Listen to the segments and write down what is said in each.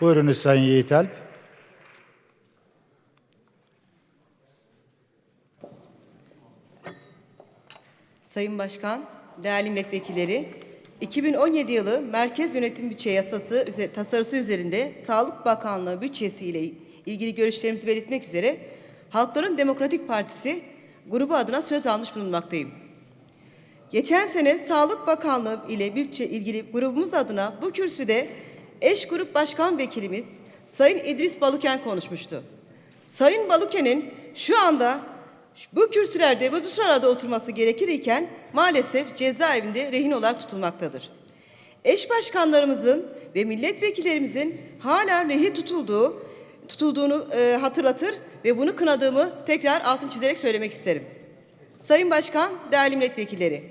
Buyurunuz Sayın Yiğitalp. Sayın Başkan, değerli milletvekilleri, 2017 yılı Merkez Yönetim Bütçe Yasası tasarısı üzerinde Sağlık Bakanlığı bütçesi ile ilgili görüşlerimizi belirtmek üzere Halkların Demokratik Partisi grubu adına söz almış bulunmaktayım. Geçen sene Sağlık Bakanlığı ile bütçe ilgili grubumuz adına bu kürsüde eş grup başkan vekilimiz Sayın İdris Baluken konuşmuştu. Sayın Baluken'in şu anda bu kürsülerde ve bu sırada oturması gerekir iken maalesef cezaevinde rehin olarak tutulmaktadır. Eş başkanlarımızın ve milletvekillerimizin hala rehin tutulduğu tutulduğunu e, hatırlatır ve bunu kınadığımı tekrar altın çizerek söylemek isterim. Sayın Başkan, değerli milletvekilleri,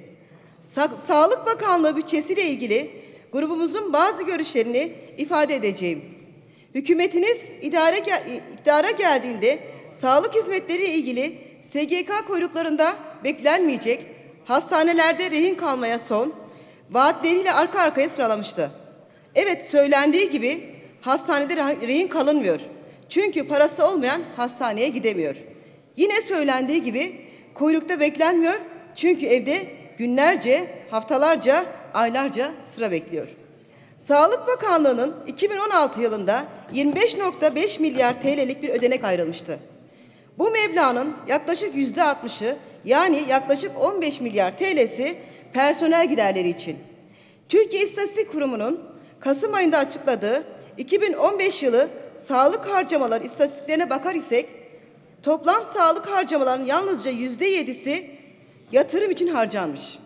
Sa- Sağlık Bakanlığı bütçesiyle ilgili grubumuzun bazı görüşlerini ifade edeceğim. Hükümetiniz idare iktidara geldiğinde sağlık hizmetleri ilgili SGK kuyruklarında beklenmeyecek, hastanelerde rehin kalmaya son, vaatleriyle arka arkaya sıralamıştı. Evet söylendiği gibi hastanede rehin kalınmıyor. Çünkü parası olmayan hastaneye gidemiyor. Yine söylendiği gibi kuyrukta beklenmiyor. Çünkü evde günlerce, haftalarca, aylarca sıra bekliyor. Sağlık Bakanlığı'nın 2016 yılında 25.5 milyar TL'lik bir ödenek ayrılmıştı. Bu meblağın yaklaşık yüzde 60'ı yani yaklaşık 15 milyar TL'si personel giderleri için. Türkiye İstatistik Kurumu'nun Kasım ayında açıkladığı 2015 yılı sağlık harcamaları istatistiklerine bakar isek toplam sağlık harcamalarının yalnızca yüzde yedisi yatırım için harcanmış.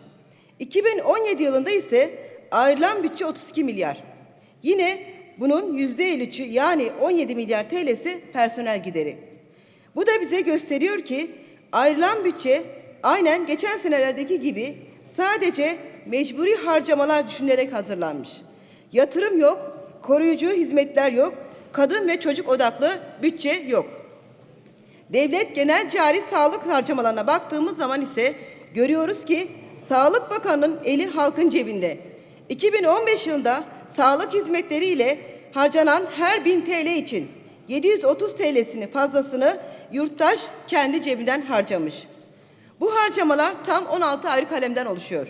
2017 yılında ise ayrılan bütçe 32 milyar. Yine bunun yüzde 53'ü yani 17 milyar TL'si personel gideri. Bu da bize gösteriyor ki ayrılan bütçe aynen geçen senelerdeki gibi sadece mecburi harcamalar düşünülerek hazırlanmış. Yatırım yok, koruyucu hizmetler yok, kadın ve çocuk odaklı bütçe yok. Devlet genel cari sağlık harcamalarına baktığımız zaman ise görüyoruz ki Sağlık Bakanı'nın eli halkın cebinde. 2015 yılında sağlık hizmetleri ile harcanan her 1000 TL için 730 TL'sini fazlasını yurttaş kendi cebinden harcamış. Bu harcamalar tam 16 ayrı kalemden oluşuyor.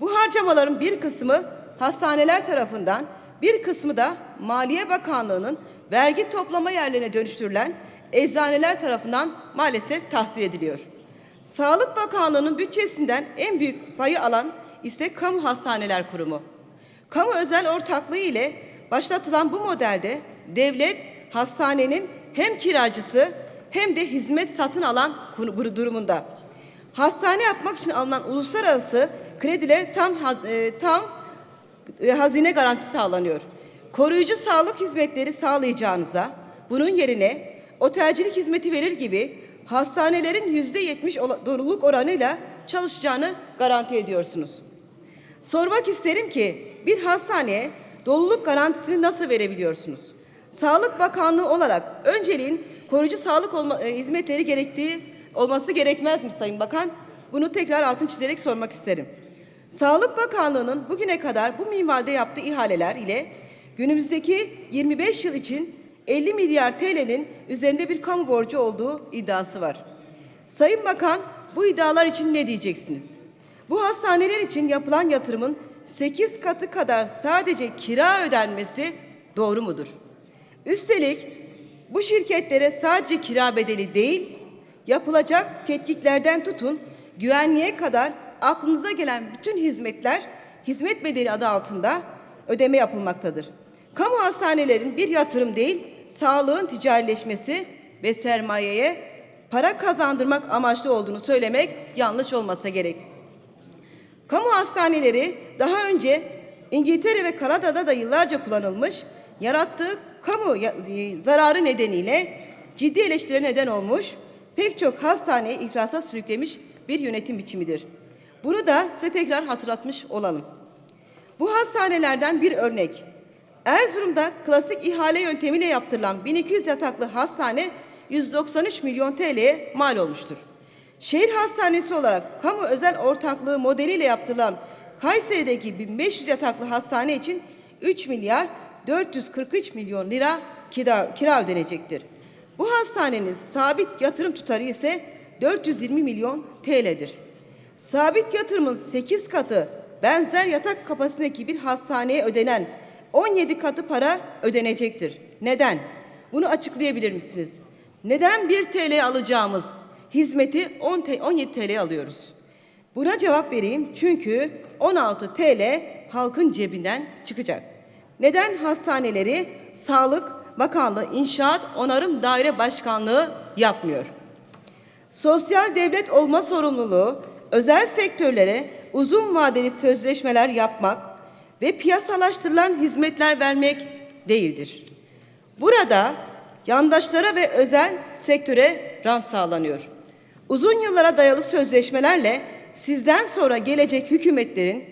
Bu harcamaların bir kısmı hastaneler tarafından, bir kısmı da Maliye Bakanlığı'nın vergi toplama yerlerine dönüştürülen eczaneler tarafından maalesef tahsil ediliyor. Sağlık Bakanlığı'nın bütçesinden en büyük payı alan ise Kamu Hastaneler Kurumu. Kamu özel ortaklığı ile başlatılan bu modelde devlet hastanenin hem kiracısı hem de hizmet satın alan durumunda. Hastane yapmak için alınan uluslararası krediler tam e, tam e, hazine garantisi sağlanıyor. Koruyucu sağlık hizmetleri sağlayacağınıza bunun yerine otelcilik hizmeti verir gibi hastanelerin yüzde yetmiş doluluk oranıyla çalışacağını garanti ediyorsunuz. Sormak isterim ki bir hastaneye doluluk garantisini nasıl verebiliyorsunuz? Sağlık Bakanlığı olarak önceliğin koruyucu sağlık olma, e, hizmetleri gerektiği olması gerekmez mi Sayın Bakan? Bunu tekrar altın çizerek sormak isterim. Sağlık Bakanlığı'nın bugüne kadar bu minvalde yaptığı ihaleler ile günümüzdeki 25 yıl için 50 milyar TL'nin üzerinde bir kamu borcu olduğu iddiası var. Sayın Bakan bu iddialar için ne diyeceksiniz? Bu hastaneler için yapılan yatırımın 8 katı kadar sadece kira ödenmesi doğru mudur? Üstelik bu şirketlere sadece kira bedeli değil, yapılacak tetkiklerden tutun güvenliğe kadar aklınıza gelen bütün hizmetler hizmet bedeli adı altında ödeme yapılmaktadır. Kamu hastanelerin bir yatırım değil, sağlığın ticarileşmesi ve sermayeye para kazandırmak amaçlı olduğunu söylemek yanlış olmasa gerek. Kamu hastaneleri daha önce İngiltere ve Kanada'da da yıllarca kullanılmış, yarattığı kamu e, zararı nedeniyle ciddi eleştirilere neden olmuş, pek çok hastaneyi iflasa sürüklemiş bir yönetim biçimidir. Bunu da size tekrar hatırlatmış olalım. Bu hastanelerden bir örnek. Erzurum'da klasik ihale yöntemiyle yaptırılan 1200 yataklı hastane 193 milyon TL'ye mal olmuştur. Şehir hastanesi olarak kamu özel ortaklığı modeliyle yaptırılan Kayseri'deki 1500 yataklı hastane için 3 milyar 443 milyon lira kira, kira ödenecektir. Bu hastanenin sabit yatırım tutarı ise 420 milyon TL'dir. Sabit yatırımın 8 katı benzer yatak kapasitesindeki bir hastaneye ödenen 17 katı para ödenecektir. Neden? Bunu açıklayabilir misiniz? Neden 1 TL alacağımız hizmeti 10 T- 17 TL alıyoruz? Buna cevap vereyim çünkü 16 TL halkın cebinden çıkacak. Neden hastaneleri Sağlık Bakanlığı İnşaat Onarım Daire Başkanlığı yapmıyor? Sosyal devlet olma sorumluluğu özel sektörlere uzun vadeli sözleşmeler yapmak ve piyasalaştırılan hizmetler vermek değildir. Burada yandaşlara ve özel sektöre rant sağlanıyor. Uzun yıllara dayalı sözleşmelerle sizden sonra gelecek hükümetlerin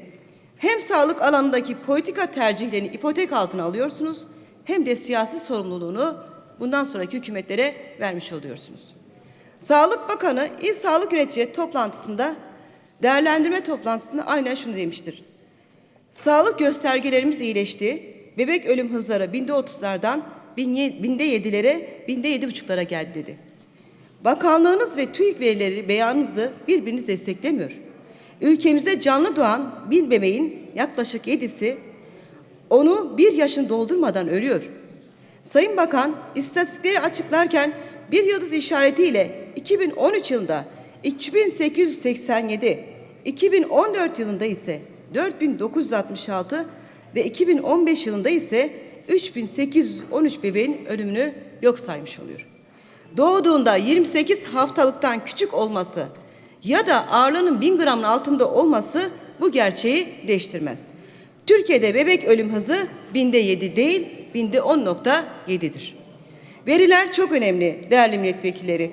hem sağlık alanındaki politika tercihlerini ipotek altına alıyorsunuz hem de siyasi sorumluluğunu bundan sonraki hükümetlere vermiş oluyorsunuz. Sağlık Bakanı İl Sağlık Yöneticileri toplantısında değerlendirme toplantısında aynen şunu demiştir. Sağlık göstergelerimiz iyileşti. Bebek ölüm hızları binde otuzlardan binde yedilere, binde yedi buçuklara geldi dedi. Bakanlığınız ve TÜİK verileri beyanınızı birbiriniz desteklemiyor. Ülkemizde canlı doğan bin bebeğin yaklaşık yedisi onu bir yaşını doldurmadan ölüyor. Sayın Bakan istatistikleri açıklarken bir yıldız işaretiyle 2013 yılında 2887, 2014 yılında ise 4966 ve 2015 yılında ise 3813 bebeğin ölümünü yok saymış oluyor. Doğduğunda 28 haftalıktan küçük olması ya da ağırlığının 1000 gramın altında olması bu gerçeği değiştirmez. Türkiye'de bebek ölüm hızı binde 7 değil, binde 10.7'dir. Veriler çok önemli değerli milletvekilleri.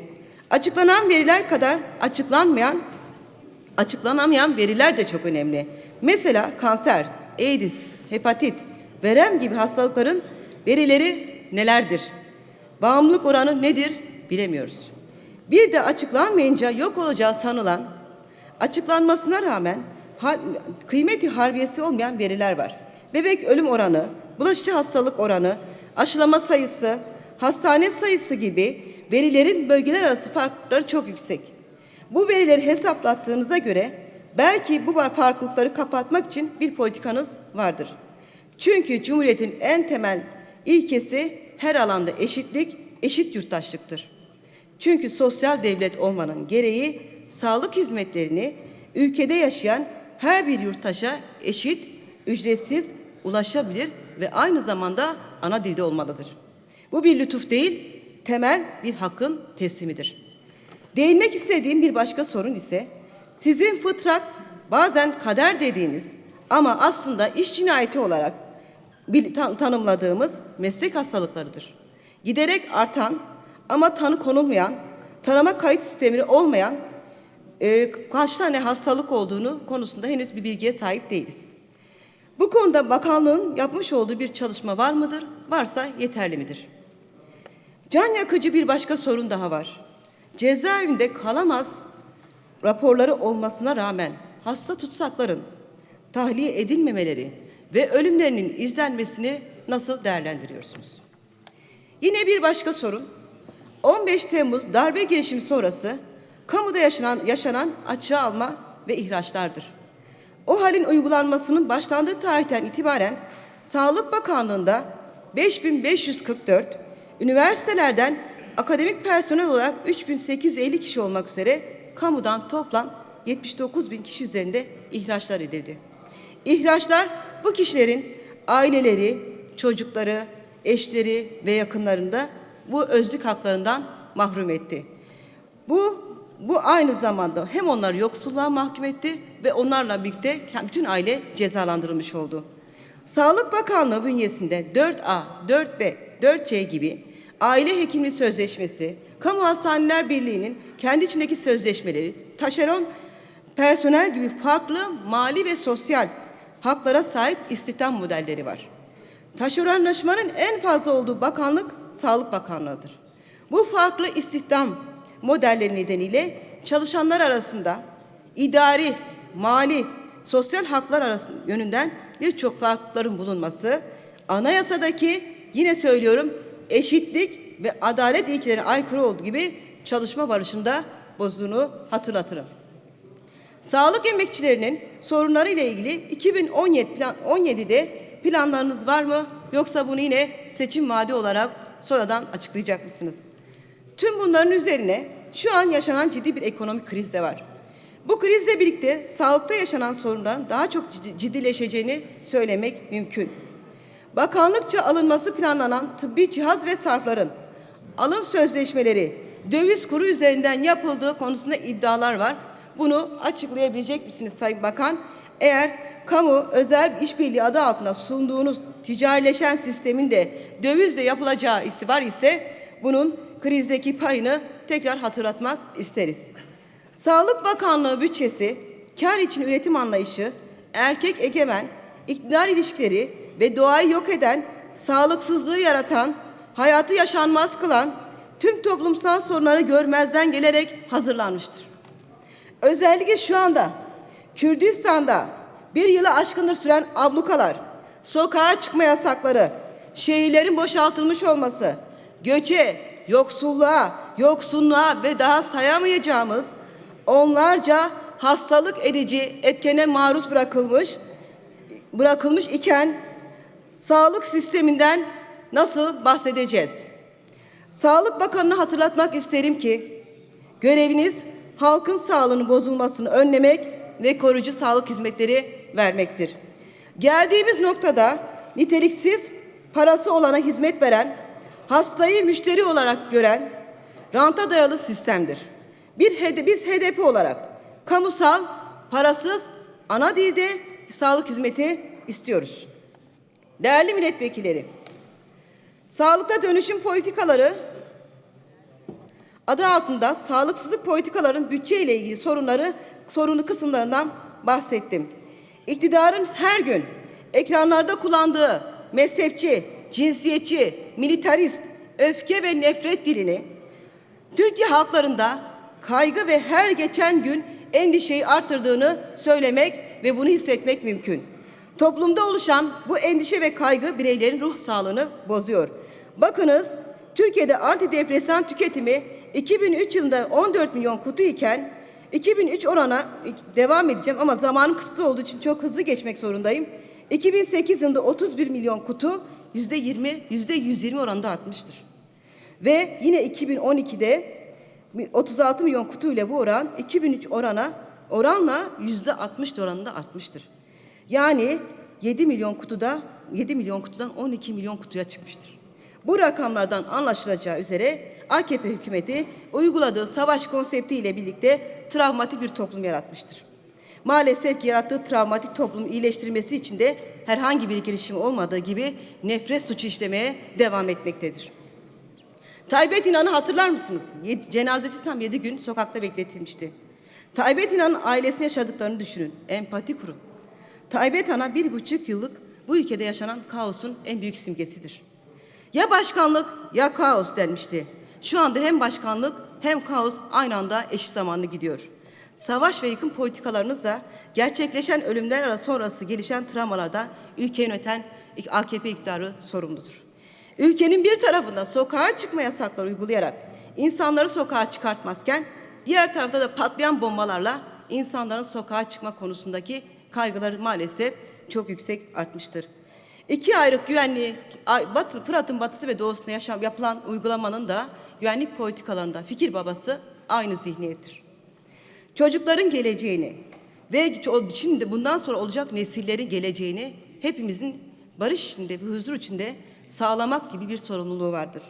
Açıklanan veriler kadar açıklanmayan açıklanamayan veriler de çok önemli. Mesela kanser, AIDS, hepatit, verem gibi hastalıkların verileri nelerdir? Bağımlılık oranı nedir bilemiyoruz. Bir de açıklanmayınca yok olacağı sanılan, açıklanmasına rağmen kıymeti harbiyesi olmayan veriler var. Bebek ölüm oranı, bulaşıcı hastalık oranı, aşılama sayısı, hastane sayısı gibi verilerin bölgeler arası farklılıkları çok yüksek. Bu verileri hesaplattığınıza göre belki bu var- farklılıkları kapatmak için bir politikanız vardır. Çünkü Cumhuriyet'in en temel ilkesi her alanda eşitlik, eşit yurttaşlıktır. Çünkü sosyal devlet olmanın gereği sağlık hizmetlerini ülkede yaşayan her bir yurttaşa eşit, ücretsiz, ulaşabilir ve aynı zamanda ana dilde olmalıdır. Bu bir lütuf değil, temel bir hakkın teslimidir. Değinmek istediğim bir başka sorun ise sizin fıtrat bazen kader dediğiniz ama aslında iş cinayeti olarak tanımladığımız meslek hastalıklarıdır. Giderek artan ama tanı konulmayan, tanıma kayıt sistemi olmayan e, kaç tane hastalık olduğunu konusunda henüz bir bilgiye sahip değiliz. Bu konuda bakanlığın yapmış olduğu bir çalışma var mıdır? Varsa yeterli midir? Can yakıcı bir başka sorun daha var. Cezaevinde kalamaz raporları olmasına rağmen hasta tutsakların tahliye edilmemeleri ve ölümlerinin izlenmesini nasıl değerlendiriyorsunuz? Yine bir başka sorun. 15 Temmuz darbe girişimi sonrası kamuda yaşanan, yaşanan açığa alma ve ihraçlardır. O halin uygulanmasının başlandığı tarihten itibaren Sağlık Bakanlığı'nda 5544, üniversitelerden akademik personel olarak 3850 kişi olmak üzere kamudan toplam 79 bin kişi üzerinde ihraçlar edildi. İhraçlar bu kişilerin aileleri, çocukları, eşleri ve yakınlarında bu özlük haklarından mahrum etti. Bu bu aynı zamanda hem onları yoksulluğa mahkum etti ve onlarla birlikte bütün aile cezalandırılmış oldu. Sağlık Bakanlığı bünyesinde 4A, 4B, 4C gibi aile hekimliği sözleşmesi, Kamu Hastaneler Birliği'nin kendi içindeki sözleşmeleri, taşeron personel gibi farklı mali ve sosyal haklara sahip istihdam modelleri var. Taşeronlaşmanın en fazla olduğu bakanlık Sağlık Bakanlığı'dır. Bu farklı istihdam modelleri nedeniyle çalışanlar arasında idari, mali, sosyal haklar arasında yönünden birçok farklılıkların bulunması Anayasadaki yine söylüyorum eşitlik ve adalet ilkelerine aykırı olduğu gibi çalışma barışında bozduğunu hatırlatırım. Sağlık emekçilerinin sorunları ile ilgili 2017 plan, 17'de planlarınız var mı? Yoksa bunu yine seçim vaadi olarak sonradan açıklayacak mısınız? Tüm bunların üzerine şu an yaşanan ciddi bir ekonomik kriz de var. Bu krizle birlikte sağlıkta yaşanan sorunların daha çok ciddi- ciddileşeceğini söylemek mümkün. Bakanlıkça alınması planlanan tıbbi cihaz ve sarfların alım sözleşmeleri döviz kuru üzerinden yapıldığı konusunda iddialar var. Bunu açıklayabilecek misiniz Sayın Bakan? Eğer kamu özel işbirliği adı altında sunduğunuz ticarileşen sistemin de dövizle yapılacağı hissi var ise bunun krizdeki payını tekrar hatırlatmak isteriz. Sağlık Bakanlığı bütçesi, kar için üretim anlayışı, erkek egemen, iktidar ilişkileri ve doğayı yok eden, sağlıksızlığı yaratan, hayatı yaşanmaz kılan tüm toplumsal sorunları görmezden gelerek hazırlanmıştır. Özellikle şu anda Kürdistan'da bir yılı aşkındır süren ablukalar, sokağa çıkma yasakları, şehirlerin boşaltılmış olması, göçe, yoksulluğa, yoksunluğa ve daha sayamayacağımız onlarca hastalık edici etkene maruz bırakılmış bırakılmış iken sağlık sisteminden nasıl bahsedeceğiz? Sağlık Bakanı'na hatırlatmak isterim ki göreviniz halkın sağlığının bozulmasını önlemek ve koruyucu sağlık hizmetleri vermektir. Geldiğimiz noktada niteliksiz parası olana hizmet veren, hastayı müşteri olarak gören ranta dayalı sistemdir. Bir hede- biz HDP olarak kamusal, parasız, ana dilde sağlık hizmeti istiyoruz. Değerli milletvekilleri, sağlıkta dönüşüm politikaları adı altında sağlıksızlık politikaların bütçe ile ilgili sorunları, sorunlu kısımlarından bahsettim. İktidarın her gün ekranlarda kullandığı mezhepçi, cinsiyetçi, militarist, öfke ve nefret dilini Türkiye halklarında kaygı ve her geçen gün endişeyi artırdığını söylemek ve bunu hissetmek mümkün. Toplumda oluşan bu endişe ve kaygı bireylerin ruh sağlığını bozuyor. Bakınız Türkiye'de antidepresan tüketimi 2003 yılında 14 milyon kutu iken 2003 orana devam edeceğim ama zamanım kısıtlı olduğu için çok hızlı geçmek zorundayım. 2008 yılında 31 milyon kutu yüzde 20 yüzde 120 oranında artmıştır. Ve yine 2012'de 36 milyon kutuyla bu oran 2003 orana oranla yüzde 60 oranında artmıştır. Yani 7 milyon kutuda 7 milyon kutudan 12 milyon kutuya çıkmıştır. Bu rakamlardan anlaşılacağı üzere AKP hükümeti uyguladığı savaş konsepti ile birlikte travmatik bir toplum yaratmıştır. Maalesef yarattığı travmatik toplumu iyileştirmesi için de herhangi bir girişim olmadığı gibi nefret suçu işlemeye devam etmektedir. Taybet İnan'ı hatırlar mısınız? Yed- Cenazesi tam yedi gün sokakta bekletilmişti. Taybet İnan'ın ailesini yaşadıklarını düşünün. Empati kurun. Taybet Ana bir buçuk yıllık bu ülkede yaşanan kaosun en büyük simgesidir. Ya başkanlık ya kaos denmişti. Şu anda hem başkanlık hem kaos aynı anda eşit zamanlı gidiyor. Savaş ve yıkım politikalarınızla gerçekleşen ölümler arası sonrası gelişen travmalarda ülke yöneten AKP iktidarı sorumludur. Ülkenin bir tarafında sokağa çıkma yasakları uygulayarak insanları sokağa çıkartmazken diğer tarafta da patlayan bombalarla insanların sokağa çıkma konusundaki kaygıları maalesef çok yüksek artmıştır. İki ayrık güvenlik, batı, Fırat'ın batısı ve doğusunda yaşam, yapılan uygulamanın da güvenlik politikalarında fikir babası aynı zihniyettir. Çocukların geleceğini ve şimdi bundan sonra olacak nesillerin geleceğini hepimizin barış içinde, bir huzur içinde sağlamak gibi bir sorumluluğu vardır.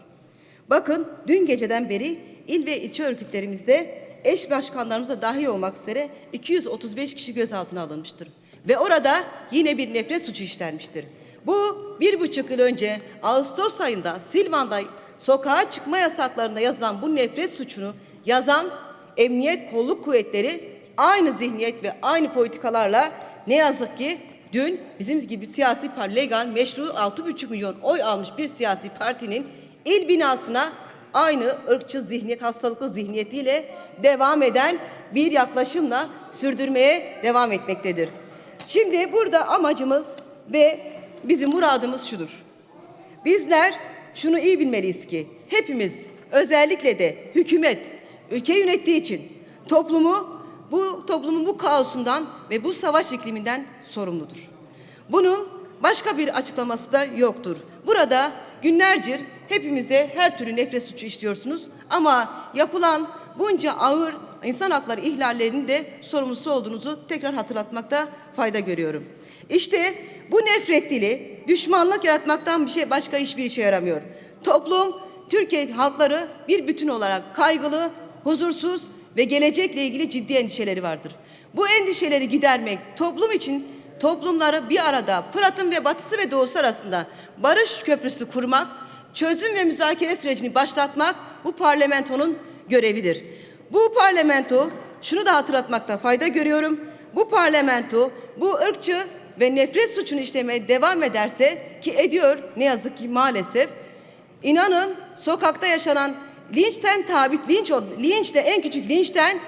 Bakın dün geceden beri il ve ilçe örgütlerimizde eş başkanlarımıza dahil olmak üzere 235 kişi gözaltına alınmıştır. Ve orada yine bir nefret suçu işlenmiştir. Bu bir buçuk yıl önce Ağustos ayında Silvan'da sokağa çıkma yasaklarında yazılan bu nefret suçunu yazan emniyet kolluk kuvvetleri aynı zihniyet ve aynı politikalarla ne yazık ki dün bizim gibi siyasi parti legal meşru 6,5 milyon oy almış bir siyasi partinin il binasına aynı ırkçı zihniyet, hastalıklı zihniyetiyle devam eden bir yaklaşımla sürdürmeye devam etmektedir. Şimdi burada amacımız ve bizim muradımız şudur. Bizler şunu iyi bilmeliyiz ki hepimiz özellikle de hükümet ülke yönettiği için toplumu bu toplumun bu kaosundan ve bu savaş ikliminden sorumludur. Bunun başka bir açıklaması da yoktur. Burada günlerce hepimize her türlü nefret suçu işliyorsunuz ama yapılan bunca ağır insan hakları ihlallerinin de sorumlusu olduğunuzu tekrar hatırlatmakta fayda görüyorum. İşte bu nefret dili düşmanlık yaratmaktan bir şey başka hiçbir işe yaramıyor. Toplum Türkiye halkları bir bütün olarak kaygılı, huzursuz ve gelecekle ilgili ciddi endişeleri vardır. Bu endişeleri gidermek toplum için toplumları bir arada Fırat'ın ve batısı ve doğusu arasında barış köprüsü kurmak, çözüm ve müzakere sürecini başlatmak bu parlamentonun görevidir. Bu parlamento şunu da hatırlatmakta fayda görüyorum. Bu parlamento bu ırkçı ve nefret suçunu işlemeye devam ederse ki ediyor ne yazık ki maalesef İnanın sokakta yaşanan linçten tabi linç ol- linç de en küçük linçten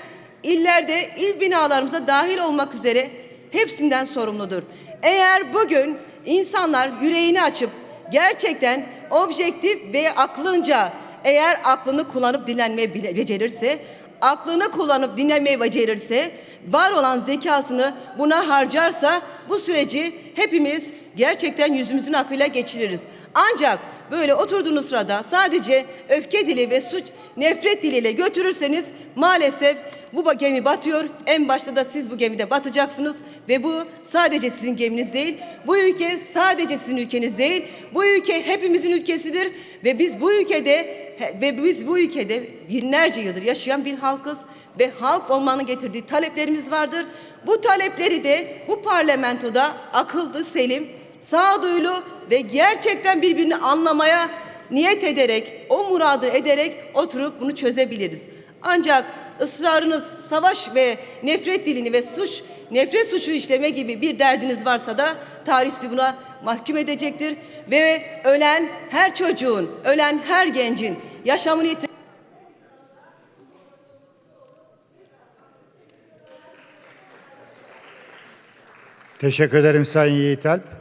illerde il binalarımıza dahil olmak üzere hepsinden sorumludur. Eğer bugün insanlar yüreğini açıp gerçekten objektif ve aklınca eğer aklını kullanıp dinlenmeyi becerirse, aklını kullanıp dinlemeyi becerirse, var olan zekasını buna harcarsa bu süreci hepimiz gerçekten yüzümüzün akıyla geçiririz. Ancak böyle oturduğunuz sırada sadece öfke dili ve suç nefret diliyle götürürseniz maalesef bu gemi batıyor. En başta da siz bu gemide batacaksınız ve bu sadece sizin geminiz değil. Bu ülke sadece sizin ülkeniz değil. Bu ülke hepimizin ülkesidir ve biz bu ülkede ve biz bu ülkede binlerce yıldır yaşayan bir halkız ve halk olmanın getirdiği taleplerimiz vardır. Bu talepleri de bu parlamentoda akıllı, selim, sağduyulu ve gerçekten birbirini anlamaya niyet ederek, o muradı ederek oturup bunu çözebiliriz. Ancak ısrarınız savaş ve nefret dilini ve suç, nefret suçu işleme gibi bir derdiniz varsa da tarih sizi buna mahkum edecektir. Ve ölen her çocuğun, ölen her gencin yaşamını yitir- Teşekkür ederim Sayın Yiğit Alp.